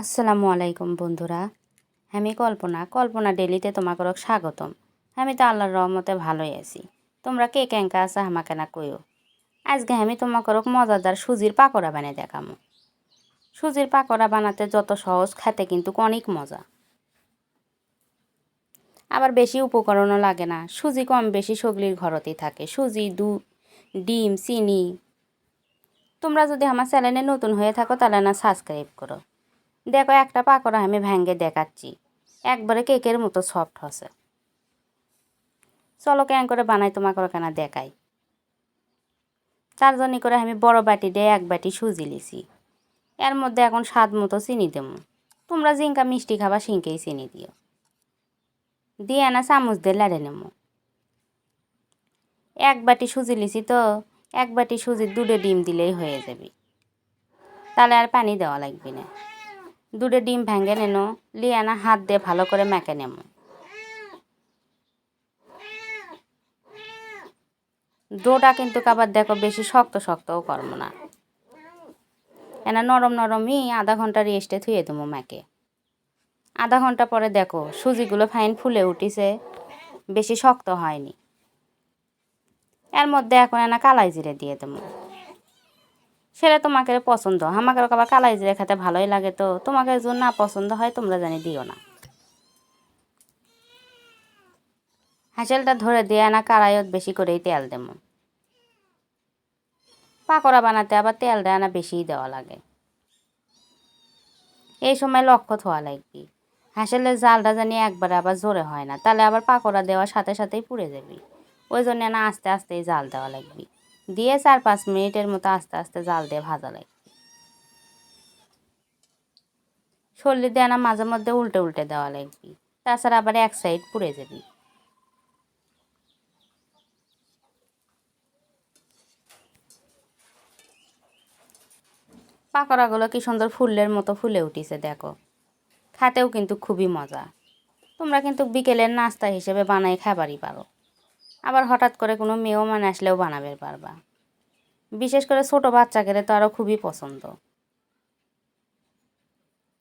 আসসালামু আলাইকুম বন্ধুরা। আমি কল্পনা কল্পনা ডেলিতে তোমাকে স্বাগতম। আমি তো আল্লাহর রহমতে ভালোই আছি। তোমরা কে ক্যাঙ্কা আছে, আমাকে না কইও। আজকে আমি তোমাকে মজাদার সুজির পাকোড়া বানিয়ে দেখামো। সুজির পাকোড়া বানাতে যত সহজ, খেতে কিন্তু অনেক মজা। আবার বেশি উপকরণও লাগে না। সুজি কম বেশি সগলির ঘরতেই থাকে। সুজি দু ডিম, চিনি। তোমরা যদি আমার চ্যানেলে নতুন হয়ে থাকো, তাহলে না সাবস্ক্রাইব করো। দেখো, একটা পাকোড়া আমি ভেঙে দেখাচ্ছি। একবারে কেকের মতো সফট হসে। চলো কেন করে বানাই তোমাকে কেন দেখাই। তার জন্য করে আমি বড় বাটি দিয়ে এক বাটি সুজি লিছি। এর মধ্যে এখন স্বাদ মতো চিনি দেবো। তোমরা জিঙ্কা মিষ্টি খাবা, সিঙ্কেই চিনি দিও। দিয়ে না চামচ দিয়ে লাড়ে নেব। এক বাটি সুজি লিছি তো, এক বাটি সুজির দুটো ডিম দিলেই হয়ে যাবে। তাহলে আর পানি দেওয়া লাগবে না। দুটো ডিম ভেঙে নেন লিয়ে না হাত দিয়ে ভালো করে মেখে নেব। ডোটা কিন্তু আবার দেখো বেশি শক্ত শক্তও করব না। এনা নরম নরমই আধা ঘণ্টা রেস্টে থুয়ে দেবো মাকে আধা ঘণ্টা পরে দেখো সুজিগুলো ফাইন ফুলে উঠিছে, বেশি শক্ত হয়নি। এর মধ্যে এখন এনা কালাই জিরে দিয়ে দেবো। সেটা তোমাকে পছন্দ। আমাকে আবার কালাই জিরে খেতে ভালোই লাগে তো। তোমাকে যদি না পছন্দ হয় তোমরা জানি দিও না। হাঁসেলটা ধরে দিয়ে না কারাইত বেশি করেই তেল দেব। পাকোড়া বানাতে আবার তেল দেয় না, বেশিই দেওয়া লাগে। এই সময় লক্ষ্য থোয়া লাগবি হাঁসেলের জালটা জানি একবারে আবার জোরে হয় না, তাহলে আবার পাকোড়া দেওয়ার সাথে সাথেই পুড়ে যাবি। ওই জন্য না আস্তে আস্তেই জাল দেওয়া লাগবি। দিয়ে চার পাঁচ মিনিটের মতো আস্তে আস্তে জাল দিয়ে ভাজা লাগবে সর্লি দিয়ে না মাঝে মধ্যে উল্টে উল্টে দেওয়া লাগবে, তাছাড়া আবার এক সাইড পুড়ে যাবি। পাকোড়াগুলো কি সুন্দর ফুলের মতো ফুলে উঠিছে দেখো, খাতেও কিন্তু খুবই মজা। তোমরা কিন্তু বিকেলের নাস্তা হিসেবে বানাই খাবারই পারো। আবার হঠাৎ করে কোনো মেয়েও মানে আসলেও বানাবে পারবা। বিশেষ করে ছোটো বাচ্চাকে তো আরও খুবই পছন্দ।